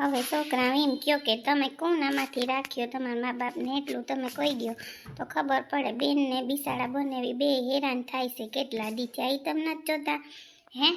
હવે છોકરાઓ એમ કહો કે તમે કોણ આમાંથી રાખ્યો? તમારા મા બાપને એટલું તમે કહી દો તો ખબર પડે બેનને બિસાડા બનાવી બે હેરાન થાય છે. કેટલા દી છે એ તમને જ જોતા? હે?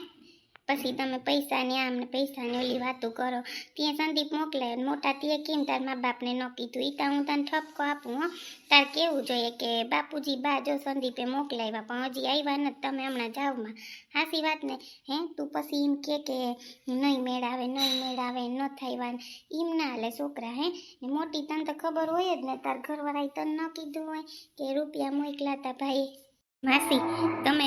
પછી તમે પૈસા ને આમ ને પૈસાની ઓલી વાતો કરો. ત્યાં સંદીપ મોકલે મોટા ત્યાં કેમ તાર મા બાપને ન કીધું. એ તો હું તને ઠપકો આપું હો. તાર કેવું જોઈએ કે બાપુજી બા જો સંદીપે મોકલાવ્યા, પણ હજી આવ્યા નથી તમે હમણાં જાવમાં હાસી વાત ને, હે? તું પછી એમ કે કે નહીં મેળાવે નહીં મેળાવે, ન થાય વાન એમ ના હાલે છોકરા, હે? મોટી તને તો ખબર હોય જ ને, તાર ઘરવાળાએ તને ન કીધું હોય કે રૂપિયા મોકલા તા ભાઈ. માસી, તમે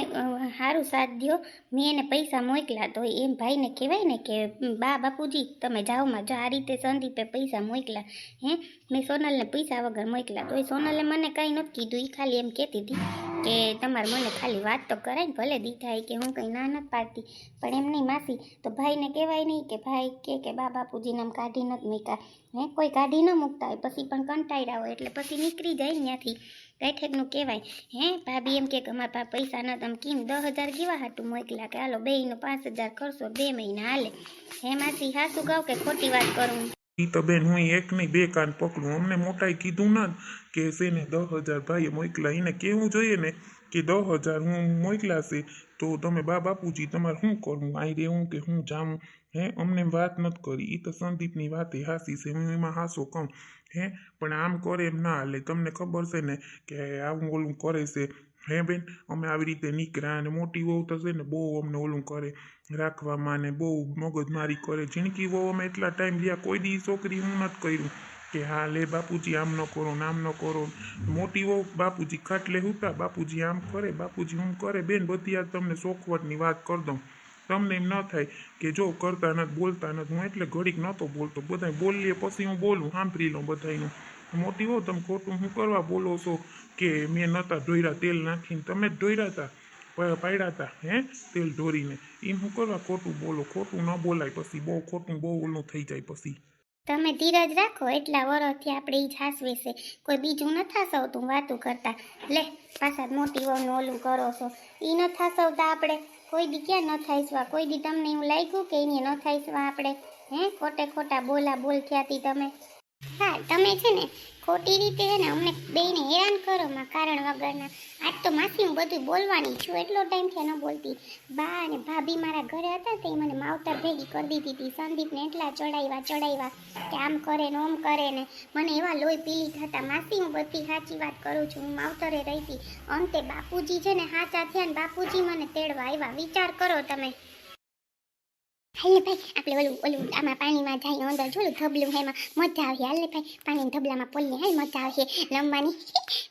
સારું સાથ દ્યો. મેં એને પૈસા મોકલા તો એમ ભાઈને કહેવાય ને કે બા, બાપુજી, તમે જાઓમાં, જો આ રીતે સંદીપે પૈસા મોકલા હે? મેં સોનલને પૈસા વગર મોકલા તો એ સોનલે મને કાંઈ નથી કીધું. એ ખાલી એમ કહેતી હતી કે, તમારે મને ખાલી વાત તો કરાય ને, ભલે દીધા કે હું કંઈ ના નથી પાડતી. પણ એમ નહીં, માસી, તો ભાઈને કહેવાય નહીં કે, ભાઈ, કે કે બા, બાપુજીને આમ કાઢી નથી મૂક્યા. હે? કોઈ કાઢી ન મૂકતા હોય, પછી પણ કંટાળ્યા હોય, એટલે પછી નીકળી જાય ત્યાંથી. કઈ ઠેકનું કહેવાય. હે, ભાભી એમ કે અમારા પાસે પૈસા ન તમે કેમ દસ હજાર કેવા હાટું મોકલ્યા કે હાલો બેયનો પાંચ હજાર કરશો બે મહિના હાલે. હે, માસી હાસું કહું કે ખોટી વાત કરું? ઈ તો બેન, હું એક નહીં, બે કાન પકડું. અમને મોટાઈ કીધું ના કે શેને દસ હજાર ભાઈએ મોકલા એને કેવું જોઈએ ને કે દસ હજાર હું મોકલાશે તો તમે બા બાપુજી તમારે શું કરવું? આઈ રહેવું કે હું જાઉં? હે, અમને વાત નથી કરી. એ તો સંદીપની વાત એ હાસી છે, હું એમાં હાસો કહું. હે, પણ આમ કરે એમ ના હાલે. તમને ખબર છે ને કે આવું ઓલું કરે છે. હે બેન, અમે આવી રીતે નીકળ્યા અને મોટી વહુ તો છે ને બહુ અમને ઓલું કરે. રાખવામાં ને બહુ મગજમારી કરે. જિંદગી વહુ અમે એટલા ટાઈમ રહ્યા, કોઈ દી છોકરી હું નથી કર્યું. કે હા, લે બાપુજી, આમ ન કરો ને ન કરો. મોટી વહુ બાપુજી ખાટલે હુતા, બાપુજી આમ કરે, બાપુજી હું કરે. બેન, બધી આ તમને શોખવટની વાત કરી દઉં. તમને એમ ન થાય કે જો કરતા નથી, બોલતા નથી. હું એટલે ઘડીક નહોતો બોલતો. બધા બોલીએ, પછી હું બોલું, સાંભળી લઉં બધાનું મોટી હો, તમે ખોટું શું કરવા બોલો છો કે મેં નહોતા ઢોયરા તેલ નાખીને. તમે જ ઢોયરા હતા પાડ્યા હતા હે? તેલ ઢોરીને. એમ શું કરવા ખોટું બોલો? ખોટું ન બોલાય પછી. બહુ ખોટું, બહુ ઓલું થઈ જાય પછી. તમે ધીરજ રાખો, એટલા વરોથી આપણે એ જ છે. કોઈ બીજું ન થાસવતું વાતું કરતા. લે, પાછા મોટી વહુનું ઓલું કરો છો. એ ન થાસવતા આપણે. કોઈ દી ક્યાં ન થાઈસવા કોઈ દી તમને એવું લાગ્યું કે એને ન થાઈસવા આપણે? હે? ખોટે ખોટા બોલા બોલ થયાતી તમે. હા, તમે છે ને ખોટી રીતે છે ને અમને બેને હેરાન કરો માં કારણ વગરના. આજ તો માસી હું બધું બોલવાની છું, એટલો ટાઈમ છે ન બોલતી. બા અને ભાભી મારા ઘરે હતા તે મને માવતર ભેગી કરી દીધી હતી. સંદીપને એટલા ચડાવ્યા ચડાવ્યા કે આમ કરે ને ઓમ કરે ને. મને એવા લોહી પીલી થતા. માસી, હું બધી સાચી વાત કરું છું. હું માવતરે રહી હતી. અંતે બાપુજી છે ને સાચા થયા ને બાપુજી મને તેડવા આવ્યા. વિચાર કરો તમે. હાલે ભાઈ, આપણે ઓલું ઓલું આમાં પાણીમાં જાય અંદર જોયું ધબલું હે મજા આવે. હાલે ભાઈ પાણી ધબલામાં પોલીને હાલ મજા આવશે લંબાની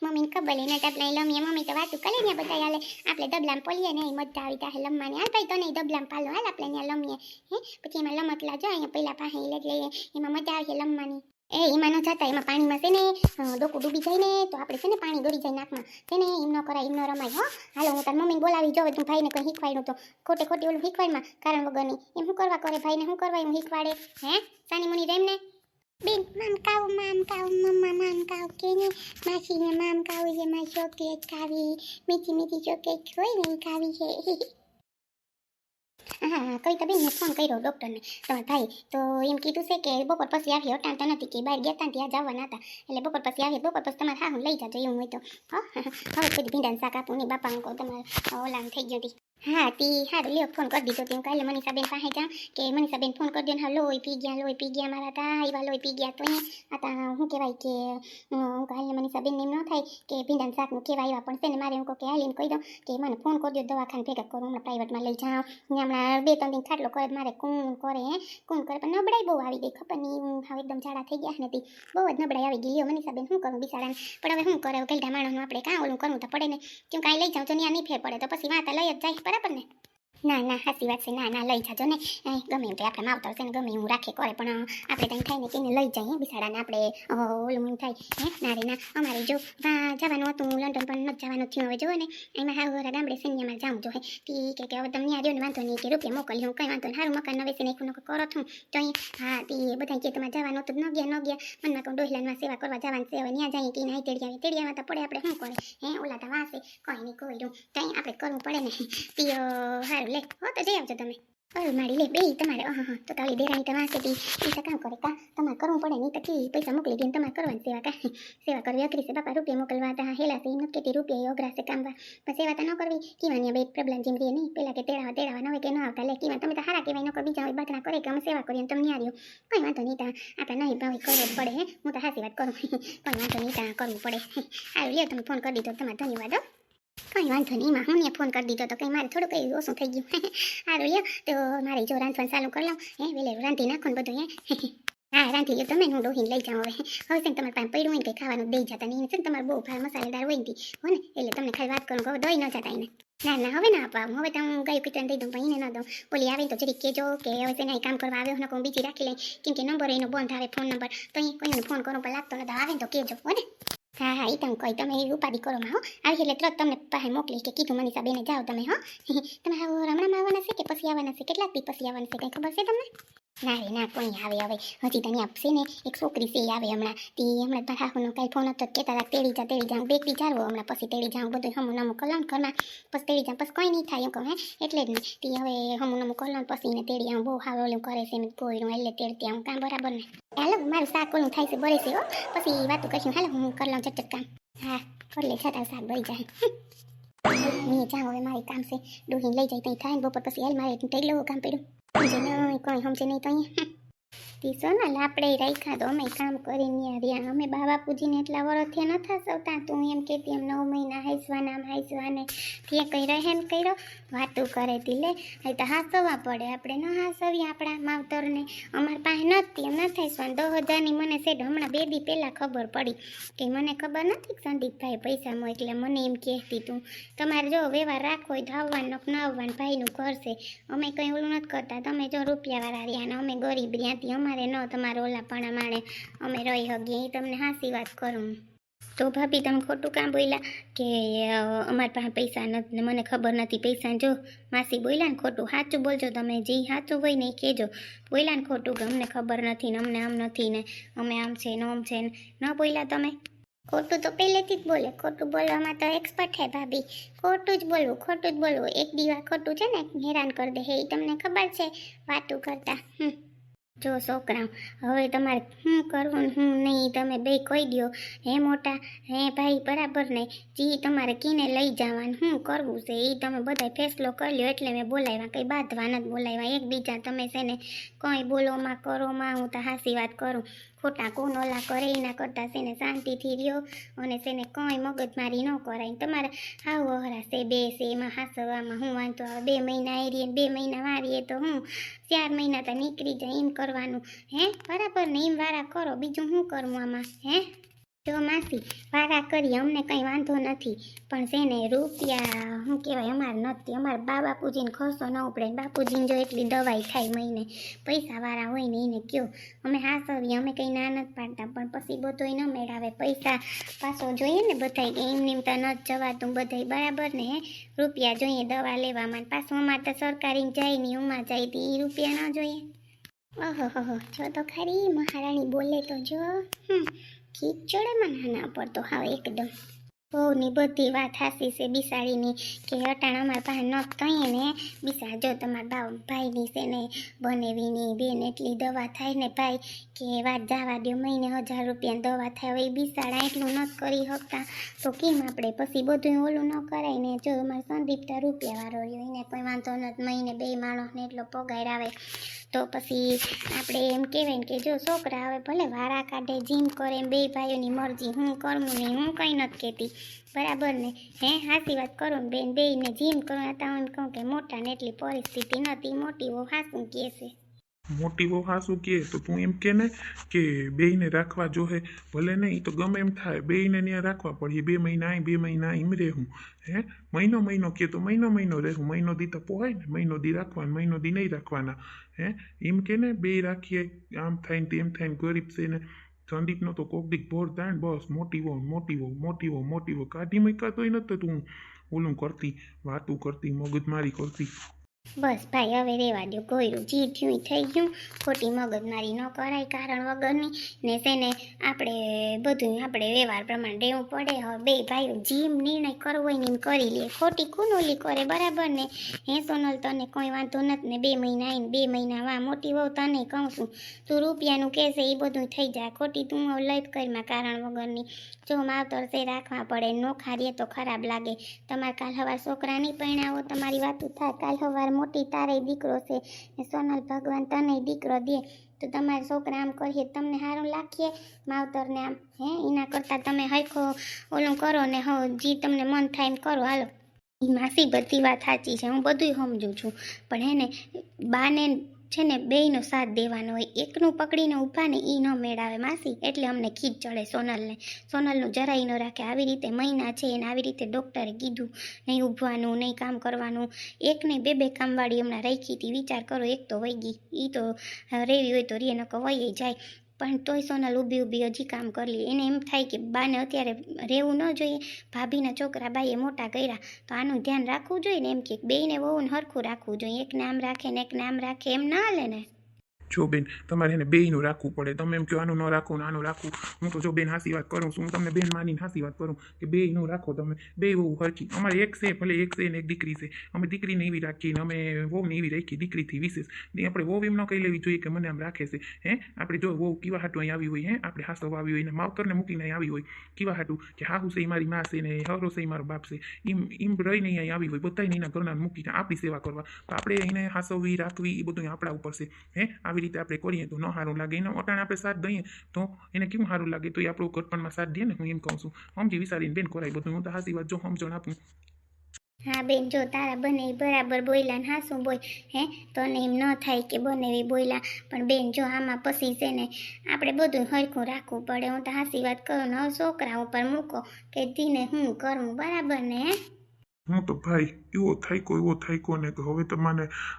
મમ્મીને ખબર એને ડબલા લમીએ. મમ્મી તો વાતું કરે ને બધા હાલે. આપણે દબલામાં પોલીએ ને મજા આવી તાહે લંબાની હાલ ભાઈ તને દબલામાં પાલો. હાલ આપણે ત્યાં લમીએ. હે? પછી એમાં લમકલા જાય, અહીંયા પહેલા પાસે લઈએ. એમાં મજા આવશે લમવાની. એ, એમાં ન જતા, એમાં પાણીમાં છે ને ડોકું ડૂબી જાય ને, તો આપણે છે ને પાણી દોડી જાય નાકમાં. છે ને, એમ ન કરાય, એમ ન રમાય, હો. હાલો, હું તાર મમ્મીને બોલાવી જોવે તું ભાઈને કંઈ શીખવાડ્યું તો. ખોટે ખોટી ઓલું શીખવાડમાં, કારણ વગરની. એમ શું કરવા કરે ભાઈને, શું કરવા એમ શીખવાડે? હે? સાની મુની રેમ ને? બેન, મામ કાવ મામ કાવ, મમ્મા મામ કાવ, કે ને? માસીને મામ કાવ છે મારી ચોકલેટ ખાવી, મીઠી મીઠી ચોકે હોય ને ખાવી છે. હા હા કવિતા બેન, મેં ફોન કર્યો ડૉક્ટરને તમારા ભાઈ, તો એમ કીધું છે કે બપોર પછી આવી હટાણતા નથી કે બહાર ગયા ત્યાં જવાના હતા. એટલે બપોર પછી આવી બપોર પછી તમારે હા હું લઈ જાજો, એવું હોય તો. હા હવે કોઈ ભીંડાનું શાક આપું નહીં બાપા કહું, તમારે ઓલામ થઈ ગયો હા, તી તો લ્યો, ફોન કરી દીધો તી. હું કાલે મનીષાબેન પાસે જાઉં કે મનીષાબેન ફોન કરી દે ને હા લોહી પી ગયા લોહી પી ગયા, મારા તા આવ્યા લોહી પી ગયા. તો આતા શું કહેવાય કે હું કાલે મનીષાબેન એમ ન થાય કે ભીંડાનું શાકનું કેવા આવ્યા પણ છે ને મારે હું કહું કે કહી દઉં કે મને ફોન કરી દો, દવાખાને ભેગા કરું, હમણાં પ્રાઇવેટમાં લઈ જાઉં. હમણાં બે, ત્રણ દિન ખાટલો કરે, મારે કોણ કરે, હે? કોણ કરે, પણ નબળાઈ બહુ આવી ગઈ, ખબર નહીં, હું હવે એકદમ ઝાડા થઈ ગયા નથી બહુ જ નબળાઈ આવી ગઈ. મનીષાબેન, શું કરું બિચારાને? પણ હવે શું કરે, ગલઢા માણસનું આપણે કાં ઓલું કરવું તો પડે ને. કેમ કાંઈ લઈ જાઉં તો ત્યાં નહીં ફેર પડે, તો પછી વાતા લઈ જ જાય બરાબર ને ના ના સાચી વાત છે. ના ના લઈ જાજો ને. ગમે એમ તો આપણે માવતર છે ને ગમે એવું રાખે કરે પણ આપણે ત્યાં થાય ને કે લઈ જાય બિસાડાને આપણે ઓલું થાય. હે ના ના અમારે જો જવાનું હતું લંડન પણ નથી જવાનું થયું. હવે જોવો ને એમાં હાવ ઘરા ગામડે સૈન્યમાં જાઉં જો હે. તી કે કે હવે ત્યાં રહ્યો ને વાંધો નહીં કે રૂપિયા હું કંઈ વાંધો નહીં. સારું મકાન નવે નાખ્યું નકર કરો છું તો અહીં હા તી બધા કે તમારે જવાનું હતું ન ગયા ન ગયા. મનમાં કહું ડોહલાનમાં સેવા કરવા જવાનું છે હવે ત્યાં જઈએ કે નાઈ તેડી આવે તેડી આવે તો પડે આપણે શું કરે? હે ઓલા તો વાસે કોઈ નહીં કોઈ રૂમ. ત્યાં આપણે કરવું પડે ને. તી અ, હારું લે. હો, તો જઈ આવજો તમે. અરે, મારી, લે બે તમારે. હા હા તો તાલી દેરાણી તમારે ઈ ઈ કામ કરે કા? તમારે કરવું પડે, નહીં તો કી પૈસા મોકલી દઈને તમારે કરવાની સેવા કા? સેવા કરવી અઘરી છે. બાપા, રૂપિયા મોકલવા હતા, હેલા છે. ઈ નથી રૂપિયા ઈ અઘરા છે કામ પણ સેવા તો ન કરવી. કીવાની બે પ્રોબ્લેમ જેમ રહે નહીં. પેલા કે તેડાવા તેડાવા ન હોય કે ન આવતા. લે, કીવા, તમે તો હારા કહેવાય, ન બીજા હોય બાતરા કરે કે અમે સેવા કરીએ તમને આવ્યો કંઈ વાંધો નહીં તા. આપણે નહીં ભાઈ કરવો પડે, હે. હું તો હાસી વાત કરું. કંઈ વાંધો નહીં તા, કરવું પડે. સારું લ્યો, તમે ફોન કરી દીધો તમારે ધન્યવાદ, હો. કઈ વાંધો નહીં માં હું ફોન કરી દીધો તો કઈ મારે થોડું કઈ ઓછું થઈ ગયું. સારું લ્યો, તો મારે જો રાંધવાનું ચાલુ કરી લઉં. હે, વેલે રાંધી નાખો બધું, હે. હા, રાંધી લ્યો તમે, હું ડોહીને લઈ જાઉં હવે. હવે છે તમારે પાસે પડ્યું હોય ને ખાવાનું દઈ જતા નહીં. છે તમારે બહુ ભાર મસાલેદાર હોય ને હો ને, એટલે તમને ખાલી વાત કરું કહો દઈ ન જતા એને. ના ના, હવે ના આપવા હવે તો હું ગયું કિચન દઈ દઉં એને ન દઉં. ઓલી આવે તો જરીક કહેજો કે હવે તેને કામ કરવા આવ્યો હું બીજી રાખી લઈ કેમ કે નંબર એનો બંધ આવે ફોન નંબર. તો અહીં કોઈને ફોન કરો પણ લાગતો નથી આવે તો કહેજો, હો ને. હા હા એ તમે કહી તમે એ ઉપાધિ કરો હો આવી એટલે તરત તમને પાસે મોકલી કે કીધું મનીષા બેને જાઓ તમે, હો. તમે હવે હમણાં આવવાના છે કે પછી આવવાના છે? કેટલાક દી પછી આવવાના છે? કંઈ ખબર છે તમને? ના રે, ના, કોઈ આવે હવે. હજી તને આપશે ને, એક છોકરી છે આવે હમણાં. તે હમણાં ભરાહુનો કાંઈ ફોન હતો કહેતા હતા, તેડી જા, તેડી જાઉં બેકરી વિચારવો હમણાં, પછી તેડી જાઉં બધું હમું નમું કલણ ઘરમાં. પછી તેડી જાઉં પછી કોઈ નહીં થાય, એમ કહું, હે. એટલે જ ને, તે હવે હમું નમું કલણ, પછી ને તેડી આવું, બહુ હાવ ઓલું કરે છે ને કોઈનું એટલે તેડતી આવું કામ બરાબર ને? હાલો, મારું શાક ઓલું થાય છે બરે છે હો. પછી વાતું કરશું. હાલો, હું કરી લઉં ચટ કામ. હા, કરી લે છતાં શાક બળી જાય. મેં જાઉં હવે, મારે કામ છે. ડોહીને લઈ જાય ત્યાં થાય બપોર પછી હાલ મારે ટેગલો કામ પડ્યું. સમજે નહીં કોઈ સમજે નહીં તો અહીંયા તીસો ને આપણે રાખ્યા તો અમે કામ કરીને રહ્યા. અમે બાબા પૂજીને એટલા વર્ષથી ન થસવતા તું એમ કહેતી, એમ નવ મહિના હાઈસવાના, આમ હાઈસવાને તે કંઈ રહે એમ કર્યો, વાતું કરે તી. લે તો હાસવવા પડે. આપણે ન હાસવીએ આપણા માવતરને. અમાર પાસે નથી એમ ન થાય દો હજારની મને સેડ હમણાં બે દી પહેલાં ખબર પડી કે મને ખબર નથી સંદીપભાઈ પૈસા મો એટલે મને એમ કહેતી તું, તમારે જો વ્યવહાર રાખવો હોય તો આવવાનું ન આવવાનું, ભાઈનું ઘર છે. અમે કંઈ ઓલું નથી કરતા. તમે જો રૂપિયાવાળા રહ્યા ને અમે ગરીબ રહ્યાથી અમારે ન તમારે ઓલા પણ માણે અમે રહી હગીએ, એ તમને હાસી વાત કરું. તો ભાભી, તમે ખોટું કામ બોલ્યા કે અમારા અમારી પાસે પૈસા નથી મને ખબર નથી. પૈસા જો માસી બોલ્યા ને ખોટું, સાચું બોલજો તમે, જે સાચું હોય ને એ કહેજો. બોલ્યા ને ખોટું કે અમને ખબર નથી ને અમને આમ નથી ને અમે આમ છે ને આમ છે ને, ન બોલ્યા તમે? ખોટું તો પહેલેથી જ બોલે, ખોટું બોલવામાં તો એક્સપર્ટ હે ભાભી. ખોટું જ બોલવું, ખોટું જ બોલવું. એક દીવા ખોટું છે ને, હેરાન કરી દે હે, એ તમને ખબર છે વાતું કરતા. હમ. જો છોકરાઓ, હવે તમારે શું કરવું શું નહીં તમે બે કહી દો હે મોટા, હે ભાઈ, બરાબર ને? જી તમારે કીને લઈ જવાનું. શું કરવું છે? એ તમે બધા ફેસલો કરી લ્યો, એટલે મેં બોલાવ્યા. કંઈ બાંધવા નથી બોલાવ્યા. એકબીજા તમે છે ને, કંઈ બોલોમાં કરોમાં હું તો હાસી વાત કરું. ખોટા કોણ ઓલા કરે એના કરતાં છે શાંતિથી રહ્યો અને છે ને કંઈ મગજમારી ન કરાય. તમારે આવો હરા છે, બે છે, એમાં હાસવામાં હું વાંધો આવે, બે મહિના એરીએ બે મહિના વારીએ તો હું ચાર મહિના તો નીકળી જાય, એમ કરવાનું. હે? બરાબર ને? એમ વારા કરો, બીજું શું કરવું આમાં? હે? જો માસી વારા કરી અમને કંઈ વાંધો નથી. પણ છે ને રૂપિયા શું કહેવાય અમારે નથી. અમારે બા બાપુજીને ખર્ચો ન ઉપડે. બાપુજીને જો એટલી દવાઈ થાય મહિને, પૈસા વાળા હોય ને એને કયો. અમે હાસવીએ, અમે કંઈ ના નથી પાડતા. પણ પછી બધોય ન મેળાવે. પૈસા પાછો જોઈએ ને બધાય કે એમ નેમ તો ન જવાતું. બધાય બરાબર ને હે? રૂપિયા જોઈએ દવા લેવામાં પાછું અમારે તો સરકારી જાય નહીં, ઉમાં જાય તો એ રૂપિયા ન જોઈએ. ઓહો જો તો ખરી. મહારાણી બોલે તો જો. હમ. ખીચડમાં ઉપર તો હાવ એકદમ. બહુની બધી વાત હાસી છે બિસાડીની કે અટાણ અમારા પાસે ન કહીએ ને. બિસાડ જો તમારા બાવ ભાઈની છે ને, બનેવીની બેન એટલી દવા થાય ને ભાઈ કે વાત જવા દો મહિને હજાર રૂપિયા દવા થાય હવે બિસાડા એટલું નથી કરી શકતા. તો કેમ આપણે પછી બધું ઓલું ન કરાય ને? જો અમારે સંદીપ તો રૂપિયાવાળો રહ્યો, એને કોઈ વાંધો નથી મહિને બે માણસને એટલો પગાર આવે. તો પછી આપણે એમ કહેવાય ને કે જો છોકરા હવે ભલે વારા કાઢે જીમ કરે એમ બે ભાઈઓની મરજી, હું કરવું નહીં, હું કંઈ નથી કહેતી. બરાબર ને? હે હાસી વાત કરું ને બેન બેને જીમ કરું હતા હું કહું કે મોટા ને એટલી પરિસ્થિતિ નથી, મોટી બહુ હાસું કહે છે. મોટી વહુ હાસુ કહે તો તું એમ કે ને કે બેયને રાખવા જોહે ભલે નહીં તો ગમે એમ થાય. બેયને ત્યાં રાખવા પડીએ. બે મહિના અહીં બે મહિના એમ રહેવું. હે? મહિનો મહિનો કે તો મહિનો મહિનો રહેવું. મહિનો દી તો પોહાય ને, મહિનો દી રાખવાના, મહિનો દી નહીં રાખવાના. હે? એમ કે ને બે રાખીએ, આમ થાય ને તેમ થાય ને ગરીબ છે ને, સંદીપનો તો કોક દીક ભોર થાય ને બસ, મોટી વહુ મોટી વહુ મોટી વહુ મોટી વહુ. કાઢી મૈકા તોય નતો તું. ઓલું કરતી, વાતું કરતી, મગજમારી કરતી. બસ ભાઈ, હવે રેવા દો કોયરું જી થઈ ગયું. ખોટી મગજમારી ન કરાય, કારણ વગરની ને તેને આપણે બધું આપણે વ્યવહાર પ્રમાણે રહેવું પડે. હવે બે ભાઈઓ જેમ નિર્ણય કરવો હોય ને એમ કરી લે. ખોટી કુનોલી કરે, બરાબર ને? હે સોનલ તને કોઈ વાંધો નથી ને? બે મહિના આવીને બે મહિના વા, મોટી વહુ તને કહું છું. તું રૂપિયાનું કહેશે, એ બધું થઈ જાય. ખોટી તું હવે લઈ કરીમાં કારણ વગરની. જો માવતર તે રાખવા પડે, નો ખારીએ તો ખરાબ લાગે. તમારે કાલ હવાર છોકરા નહીં પરણાવો, તમારી વાતું થાય. કાલ હવાર મોટી, તારે દીકરો છે. ને સોનલ ભગવાન તને દીકરો દે. તો તમારા છોકરા આમ કરીએ તમને સારું લાગીએ માવતરને આમ, હે? એના કરતાં તમે હરખો ઓલું કરો ને હો, જે તમને મન થાય એમ કરો. હાલો. ઈ માસી બધી વાત સાચી છે. હું બધુંય સમજું છું. પણ હે ને, બાને છે ને બેયનો સાથ દેવાનો હોય, એકનું પકડીને ઊભા ને એ ન મેળાવે માસી. એટલે અમને ખીજ ચડે સોનલને. સોનલનું જરાય ન રાખે. આવી રીતે મહિના છે એને આવી રીતે ડૉક્ટરે કીધું, નહીં ઊભવાનું, નહીં કામ કરવાનું. એક નહીં, બે બે કામવાળી હમણાં રાખી હતી. વિચાર કરો, એક તો વહી ગઈ. એ તો રેવી હોય તો રે નકો વહી જાય. પણ તોય સોનલ ઊભી ઊભી હજી કામ કરી એને એમ થાય કે બાને અત્યારે રહેવું ન જોઈએ. ભાભીના છોકરા બાઈએ મોટા કર્યા. તો આનું ધ્યાન રાખવું જોઈએ ને એમ કે બેયને વહુને હરખું રાખવું જોઈએ. એક નામ રાખે ને એક નામ રાખે. એમ ના હાલે ને. જો બેન તમારે એને બેયનું રાખવું પડે તમે એમ કહો આનું ન રાખો ને આનું રાખવું હું તો જો બેન હાસી વાત કરું છું હું તમને બેન માનીને હાસી વાત કરું કે બેયનું રાખો તમે બે બહુ હરખી અમારે એક છે ભલે એક છે ને એક દીકરી છે અમે દીકરીને એવી રાખીએ ને અમે વહુને એવી રાખી દીકરીથી વિશેષ ને આપણે વહુ એમ ન કહી લેવી જોઈએ કે મને આમ રાખે છે હે આપણે જો વહુ કેવા હાટું અહીં આવી હોય હે આપણે હાસો આવી હોય ને માવતરને મૂકીને અહીં આવી હોય કીવા હાટું કે હાહુ છે મારી માં છે ને હરો છે મારો બાપ છે એમ એમ રહીને અહીં આવી હોય બધાને એના ઘરના મૂકીને આપણી સેવા કરવા તો આપણે એને હાસવવી રાખવી એ બધું આપણા ઉપર છે હે આવી રીતે આપણે કરીએ તો ન સારું લાગે. એના અટાણે આપણે સાથ દઈએ તો એને કેવું સારું લાગે? તો એ આપણું ઘરપણમાં સાથ દે ને, હું એમ કહું છું. સમજી વિચારીને બેન કરાવી બધું. હું તો હાસી વાત જો સમજણ આપું. હા બેન, જો તારા બને બરાબર બોયલા ને હાસું બોય હે? તને એમ ન થાય કે બને એ બોયલા પણ બેન, જો આમાં પછી છે ને, આપણે બધું હરખું રાખવું પડે. હું તો હાસી વાત કરું ને છોકરા ઉપર મૂકો કે ધીને હું કરું. બરાબર ને, હે? હું તો ભાઈ એવો થાયકો એવો થાયકો ને કે હવે તો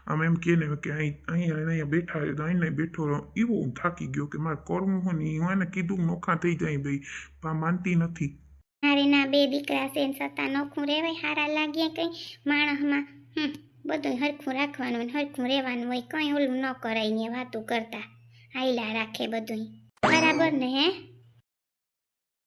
આમ એમ કહે ને કે અહીં અહીંયા અહીંયા બેઠા તો અહીં બેઠો રહો એવો હું થાકી ગયો કે મારે કરવું હોય ને હું એને કીધું નોખા થઈ જાય ભાઈ. પા માનતી નથી. મારે ના બે દીકરા છે છતાં નોખું રહેવાય, હારા લાગ્યા કંઈ. માણસમાં, હમ બધું હરખું રાખવાનું હોય હરખું રહેવાનું હોય, કંઈ ઓલું ન કરાય ને વાતું કરતા. હાઈલા રાખે બધું બરાબર ને હે?